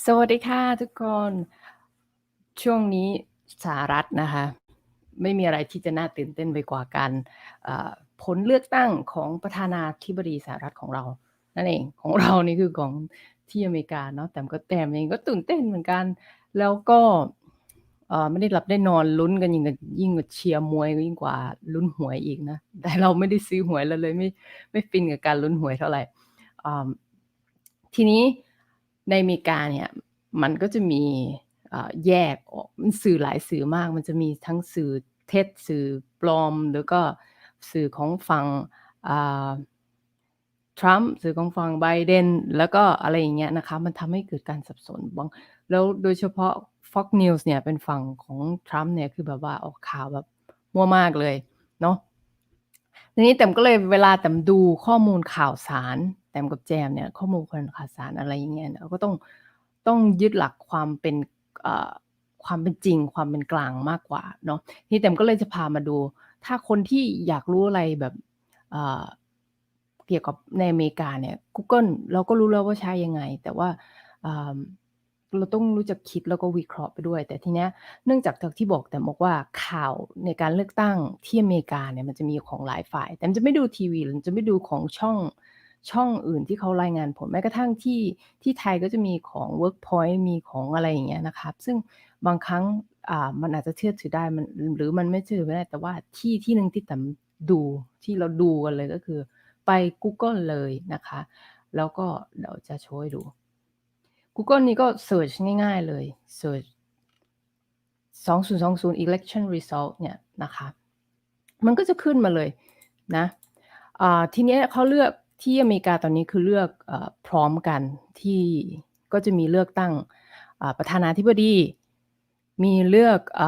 สวัสดีค่ะทุกคน ช่วงนี้สหรัฐนะคะ ไม่มีอะไรที่จะน่าตื่นเต้นไปกว่าการผลเลือกตั้งของประธานาธิบดีสหรัฐของเรา นั่นเองของเรานี่คือของที่อเมริกาเนาะแต่ก็แต้มเองก็ตื่นเต้นเหมือนกัน แล้วก็ไม่ได้หลับได้นอนลุ้นกันยิ่งยิ่งกว่าเชียร์มวยยิ่งกว่าลุ้นหวยอีกนะ แต่เราไม่ได้ซื้อหวยเราเลยไม่ไม่ฟินกับการลุ้นหวยเท่าไหร่ทีนี้ ในอเมริกาเนี่ยมันก็จะมีแยกออกมันสื่อหลายสื่อมาก มันจะมีทั้งสื่อเท็จสื่อปลอม แล้วก็สื่อของฝั่งทรัมป์สื่อของฝั่งไบเดนแล้วก็อะไรอย่างเงี้ยนะคะ มันทำให้เกิดการสับสนบางแล้วโดยเฉพาะ Fox News เนี่ยเป็นฝั่งของทรัมป์เนี่ยคือแบบว่าออกข่าวแบบมั่วมากเลยเนาะทีนี้แต่ก็เลยเวลาแต่ดูข้อมูลข่าวสาร แต้มกับแจมเนี่ยข้อมูลคนข่าวสารอะไรอย่างเงี้ยเราก็ต้องต้องยึดหลักความเป็นความเป็นจริง ความเป็นกลางมากกว่าเนาะที่แต้มก็เลยจะพามาดู ถ้าคนที่อยากรู้อะไรแบบเกี่ยวกับในอเมริกาเนี่ย Google เราก็รู้แล้วว่าใช้ยังไง แต่ว่าเราต้องรู้จักคิดแล้วก็วิเคราะห์ไปด้วย แต่ทีเนี้ยเนื่องจากที่บอกแต่บอกว่าข่าวในการเลือกตั้งที่อเมริกาเนี่ยมันจะมีของหลายฝ่าย แต่จะไม่ดูทีวีหรือจะไม่ดูของช่อง ช่องอื่นที่เขารายงานผลแม้กระทั่งที่ที่ไทยก็จะมีของ Workpoint มีของอะไรอย่างเงี้ยนะครับ ซึ่งบางครั้งอ่ามันอาจจะเชื่อถือได้มันหรือมันไม่เชื่อไม่ได้แต่ว่าที่ที่หนึ่งที่แต่ดูที่เราดูกันเลยก็คือ ไป Google เลยนะคะ แล้วก็เดี๋ยวจะโชว์ให้ดู Google นี่ก็ search ง่าย ๆเลย search 2020 election result เนี่ยนะคะ มันก็จะขึ้นมาเลยนะทีนี้เขาเลือก ที่อเมริกาตอนนี้คือเลือกอพร้อมกันที่ก็จะมีเลือกตั้งประธานาธิบดี มีเลือกอ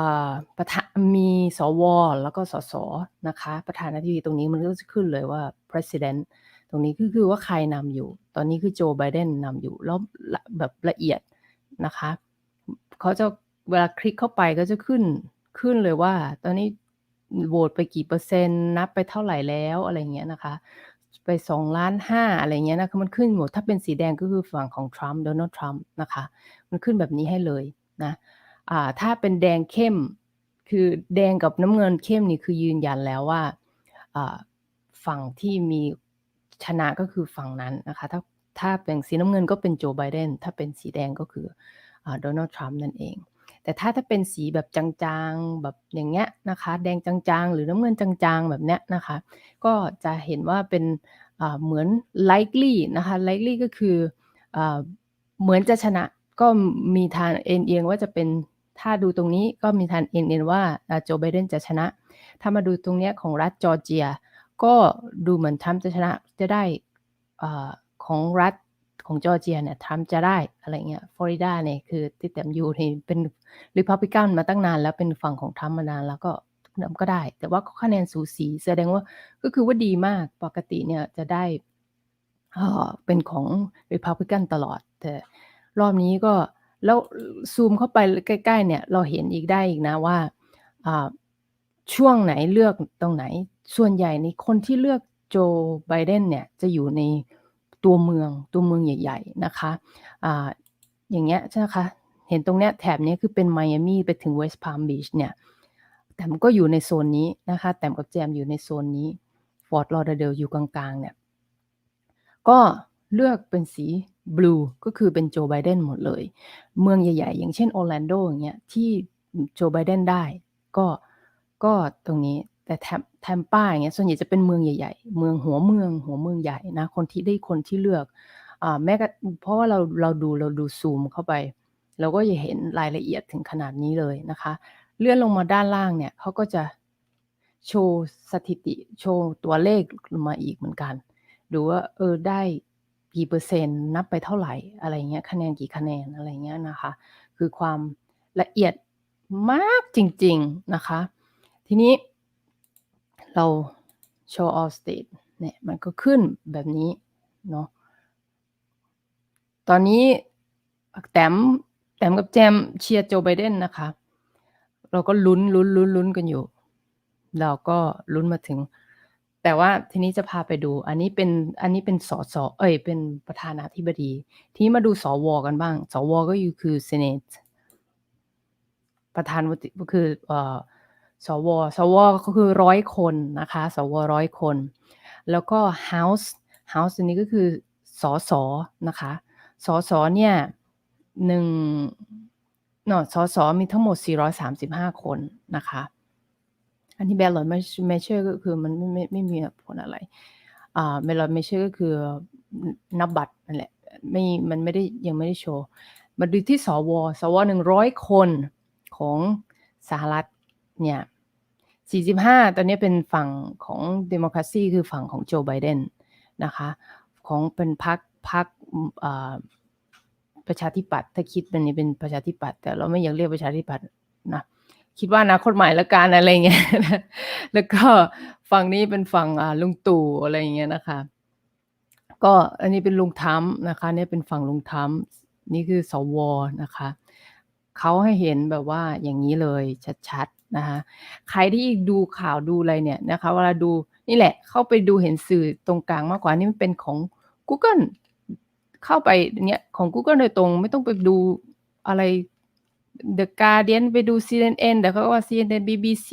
ประธานมีสวแล้วก็สสนะคะประธานาธิบดีตรงนี้มันก็จะขึ้นเลยว่า president ตรงนี้คือคือว่าใครนำอยู่ ตอนนี้คือโจไบเดนนำอยู่แล้วแบบละเอียดนะคะเขาจะเวลาคลิกเข้าไปก็จะขึ้นขึ้นเลยว่า ตอนนี้โหวตไปกี่เปอร์เซ็นต์ นับไปเท่าไหร่แล้วอะไรเงี้ยนะคะ ไป2ล้าน5อะไรเงี้ยนะคะมันขึ้นหมดถ้าเป็นสีแดงก็คือฝั่งของทรัมป์โดนัลด์ทรัมป์นะคะ มันขึ้นแบบนี้ให้เลยนะอ่าถ้าเป็นแดงเข้มคือแดงกับน้ำเงินเข้มนี่คือยืนยันแล้วว่าอ่าฝั่งที่มีชนะก็คือฝั่งนั้นนะคะถ้าถ้าเป็นสีน้ำเงินก็เป็นโจไบเดนถ้าเป็นสีแดงก็คือโดนัลด์ทรัมป์นั่นเอง แต่ถ้าถ้าเป็นสีแบบจางๆแบบอย่างเงี้ยนะคะ แดงจางๆ หรือน้ำเงินจางๆ แบบเนี้ยนะคะ ก็จะเห็นว่าเป็นเหมือน likely นะคะ likely ก็คืออเหมือนจะชนะก็มีทางเอ็นเอียงว่าจะเป็นถ้าดูตรงนี้ก็มีทางเอ็นเอียงว่าโจไบเดนจะชนะ ถ้ามาดูตรงเนี้ยของรัฐจอร์เจีย ก็ดูเหมือนทรัมป์จะชนะจะได้อของรัฐ ของจอร์เจียเนี่ยทรัมป์จะได้อะไรเงี้ยฟลอริดาเนี่ยคือที่แต้มอยู่ในเป็นริพับลิกันมาตั้งนานแล้วเป็นฝั่งของทรัมป์มานานแล้วก็ก็ได้ แต่ว่าคะแนนสูสีแสดงว่าก็คือว่าดีมากปกติเนี่ยจะได้เป็นของ Republican ตลอด แต่รอบนี้ก็แล้วซูมเข้าไปใกล้ๆเนี่ยเราเห็นอีกได้อีกนะว่าช่วงไหนเลือกตรงไหน ส่วนใหญ่ในคนที่เลือกโจไบเดนเนี่ยจะอยู่ใน ตัวเมืองตัวเมืองใหญ่ ๆ นะคะอะอย่างเงี้ยใช่ไหมคะ เห็นตรงเนี้ยแถบนี้คือเป็นไมอามี่ไปถึงเวสต์พาล์มบีชเนี่ยแต่มันก็อยู่ในโซนนี้นะคะ แต่กับแจมอยู่ในโซนนี้ฟอร์ดลอร์เดลอยู่กลางๆเนี่ยก็เลือกเป็นสีบลูก็คือเป็นโจไบเดนหมดเลย เมืองใหญ่ๆ อย่างเช่นโอร์แลนโดอย่างเงี้ยที่โจไบเดนได้ก็ก็ตรงนี้ แต่แทมป้าอย่างเงี้ยส่วนใหญ่จะเป็นเมืองใหญ่ๆ เมืองหัวเมือง หัวเมืองใหญ่นะคนที่ได้คนที่เลือกอ่าแม้กเพราะว่าเราเราดูเราดูซูมเข้าไป เราก็จะเห็นรายละเอียดถึงขนาดนี้เลยนะคะ เลื่อนลงมาด้านล่างเนี่ยเขาก็จะโชว์สถิติโชว์ตัวเลขลงมาอีกเหมือนกันดูว่าเออได้กี่เปอร์เซ็นต์นับไปเท่าไหร่อะไรเงี้ยคะแนนกี่คะแนนอะไรเงี้ยนะคะ คือความละเอียดมากจริง ๆนะคะ ทีนี้ เรา show all state เนี่ยมันก็ขึ้นแบบนี้เนาะตอนนี้แต้มแต้มกับแจมเชียร์โจไบเดนนะคะ เราก็ลุ้นลุ้นลุ้นลุ้นกันอยู่ เราก็ลุ้นมาถึง แต่ว่าทีนี้จะพาไปดู อันนี้เป็นอันนี้เป็นสสเอ๊ยเป็นประธานาธิบดี ทีนี้มาดูสวกันบ้าง สวก็อยู่คือ Senate ประธานวุฒิก็คือเอ่อ สว สว ก็คือ100คนนะคะ สว100คน แล้วก็ House House อันนี้ก็คือสอสอนะคะ สอสอเนี่ย1โน่สอสอมีทั้งหมด 435 คนนะคะ อันนี้ ballot measure ก็คือมันไม่ไม่ไม่มีผลอะไร อ่า ballot measure ก็คือนับบัตรนั่นแหละ ไม่ มันไม่ได้ยังไม่ได้โชว์ มาดูที่สว สว100คนของสหรัฐเนี่ย 45 ตอนนี้เป็นฝั่งของ Democracy คือฝั่งของ Joe Biden นะคะของเป็นพรรคพรรคประชาธิปัตย์ถ้าคิดเป็นนี่เป็นประชาธิปัตย์แต่เราไม่อยากเรียกประชาธิปัตย์นะคิดว่านาคตใหม่ล้วกันอะไรเงี้ยแล้วก็ฝั่งนี้เป็นฝั่งลุงตู่อะไรเงี้ยนะคะ ก็อันนี้เป็นลุงทัมนะคะเนี่ยเป็นฝั่งลุงทัมนี่คือสวนะคะเขาให้เห็นแบบว่าอย่างงี้เลยชัดๆ นะคะใครที่ดูข่าวดูอะไรเนี่ยนะคะเวลาดูนี่แหละเข้าไปดูเห็นสื่อตรงกลางมากกว่านี่มันเป็นของกูเกิลเข้าไปเนี่ยของกูเกิลโดยตรงไม่ต้องไปดูอะไร The Guardian ไปดู CNN เดี๋ยวเขาก็ว่า CNN BBC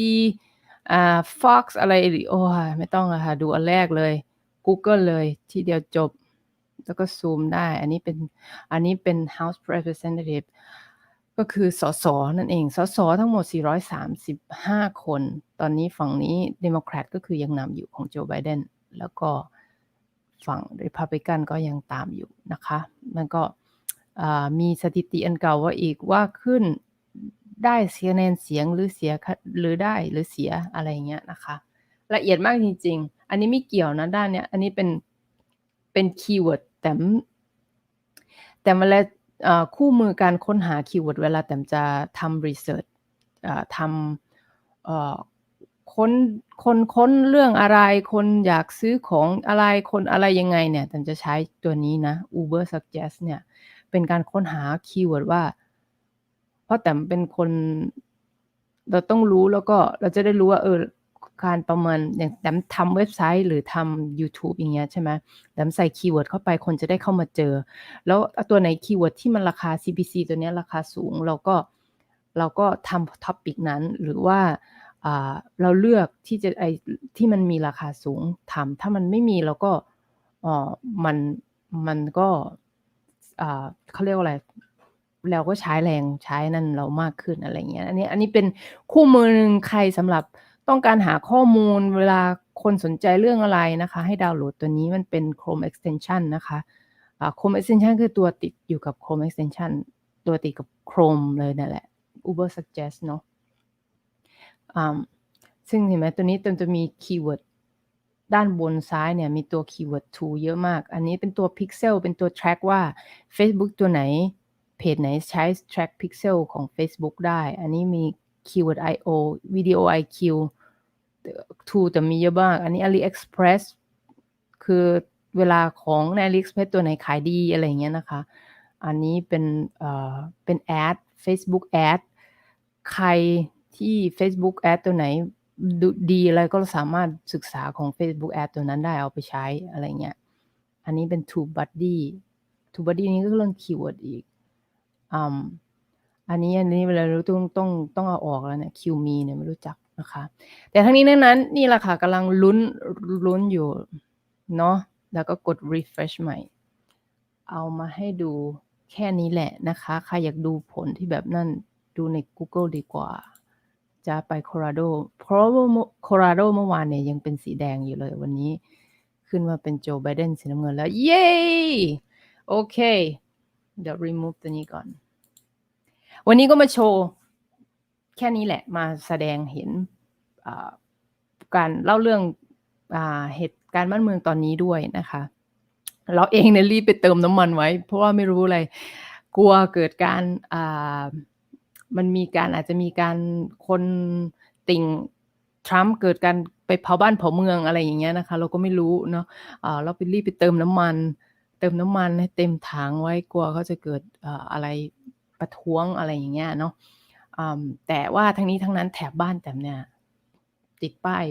อ่า Fox อะไรโอ๊ยไม่ต้องอะค่ะดูอันแรกเลยกูเกิลเลยทีเดียวจบ แล้วก็ซูมได้ อันนี้เป็นอันนี้เป็น House Representative ก็คือสสนั่นเอง สสทั้งหมด 435 คน ตอนนี้ฝั่งนี้ Democrat ก็คือยังนำอยู่ของ Joe Biden แล้วก็ฝั่ง Republican ก็ยังตามอยู่นะคะ มันก็มีสถิติอันเก่าว่าอีกว่าขึ้นได้คะแนนเสียงหรือเสียหรือได้หรือเสียอะไรเงี้ยนะคะ ละเอียดมากจริง ๆ อันนี้ไม่เกี่ยวนะด้านเนี้ย อันนี้เป็นเป็นคีย์เวิร์ดแต้มแต่เวลาอ่า คู่มือการค้นหาคีย์เวิร์ดเวลาแต้มจะทำรีเซิร์ชทำค้นคนค้นเรื่องอะไร คนอยากซื้อของอะไรคนอะไรยังไงเนี่ยแต้มจะใช้ตัวนี้นะ Uber Suggest เนี่ย เป็นการค้นหาคีย์เวิร์ดว่า เพราะแต้มเป็นคนเราต้องรู้แล้วก็เราจะได้รู้ว่าเออ การประเมินอย่างแต้มทำเว็บไซต์หรือทำยูทูบอย่างเงี้ยใช่ไหมแต้มใส่คีย์เวิร์ดเข้าไปคนจะได้เข้ามาเจอ แล้วตัวไหนคีย์เวิร์ดที่มันราคา CPC ตัวนี้ราคาสูง เราก็เราก็ทำ topic นั้นหรือว่าเราเลือกที่จะไอ้ที่มันมีราคาสูงทำถ้ามันไม่มีเราก็อ่อมันมันก็เขาเรียกว่าอะไรเราก็ใช้แรงใช้นั่นเรามากขึ้นอะไรเงี้ยอันนี้อันนี้เป็นคู่มือหนึ่งใครสำหรับ ต้องการหาข้อมูลเวลาคนสนใจเรื่องอะไรนะคะ ให้ดาวน์โหลดตัวนี้มันเป็น Chrome Extension นะคะอ่า Chrome Extension คือตัวติดอยู่กับ Chrome Extension ตัวติดกับ Chrome เลยนั่นแหละ Uber Suggest เนาะอ่าซึ่งเห็นไหมตัวนี้แต้มจะมีคีย์เวิร์ดด้านบนซ้ายเนี่ยมีตัวคีย์เวิร์ด tool เยอะมาก อันนี้เป็นตัว Pixel เป็นตัว track ว่าเฟซบุ๊กตัวไหน เพจไหนใช้ track Pixel ของเฟซบุ๊กได้ อันนี้มีคีย์เวิร์ด IO Video IQ ต tool แต่มีเยอะมาก อันนี้ AliExpress คือเวลาของใน AliExpress ตัวไหนขายดีอะไรเงี้ยนะคะ อันนี้เป็นเอ่อเป็น Ad เฟซบุ๊ก Ad ใครที่เฟซบุ๊ก Ad ตัวไหนดดีอะไรก็สามารถศึกษาของเฟซบุ๊ก Ad ตัวนั้นได้เอาไปใช้อะไรเงี้ย อันนี้เป็น t u b u d d y t u b u d d y นี่ก็เรื่องคีย์เวิร์ดอีกอ,อันนี้อันนี้เวลาเราต้องต้องต้องเอาออกแล้วเนี่ย QMe เนี่ยไม่รู้จัก นะคะ แต่ทั้งนี้ทั้งนั้นนี่แหละค่ะกำลังลุ้นลุ้นอยู่เนาะแล้วก็กด refresh ใหม่ เอามาให้ดูแค่นี้แหละนะคะ ใครอยากดูผลที่แบบนั่นดูในกูเกิลดีกว่า จะไป Colorado เพราะว่าเมื่อ Colorado เมื่อวานเนี่ยยังเป็นสีแดงอยู่เลย วันนี้ขึ้นมาเป็น Joe Biden สีน้ำเงินแล้ว เย้โอเค เดี๋ยว remove ตัวนี้ก่อน วันนี้ก็มาโชว์ แค่นี้แหละมาแสดงเห็นการเล่าเรื่องอเหตุการณ์บ้านเมืองตอนนี้ด้วยนะคะ เราเองเนี่ยรีบไปเติมน้ำมันไว้ เพราะว่าไม่รู้อะไร กลัวเกิดการมันมีการอาจจะมีการคนติ่งทรัมป์เกิดการไปเผาบ้านเผาเมืองอะไรอย่างเงี้ยนะคะ เราก็ไม่รู้เนาะเราไปรีบไปเติมน้ำมัน เติมน้ำมันให้เต็มถังไว้กลัวเขาจะเกิดอะไรประท้วงอะไรอย่างเงี้ยเนาะ แต่ว่าทั้งนี้ทั้งนั้นแถบบ้านแต้มเนี่ยติดป้าย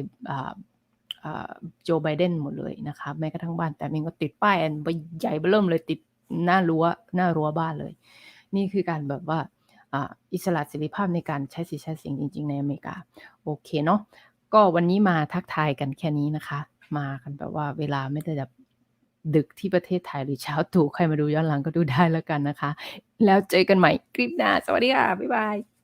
โจไบเดนหมดเลยนะคะแม้กระทั่งบ้านแต่เองก็ติดป้ายอันใหญ่เบิ่มเลยติดหน้ารั้วหน้ารั้วบ้านเลย นี่คือการแบบว่าอิสระเสรีภาพในการใช้สิทธิใช้เสียงจริง ๆ ในอเมริกา โอเคเนาะก็วันนี้มาทักทายกันแค่นี้นะคะ มากันแบบว่าเวลาไม่ได้แบบดึกที่ประเทศไทยหรือเช้าตู่ใครมาดูย้อนหลังก็ดูได้แล้วกันนะคะ แล้วเจอกันใหม่คลิปหน้า สวัสดีค่ะ บ๊ายบาย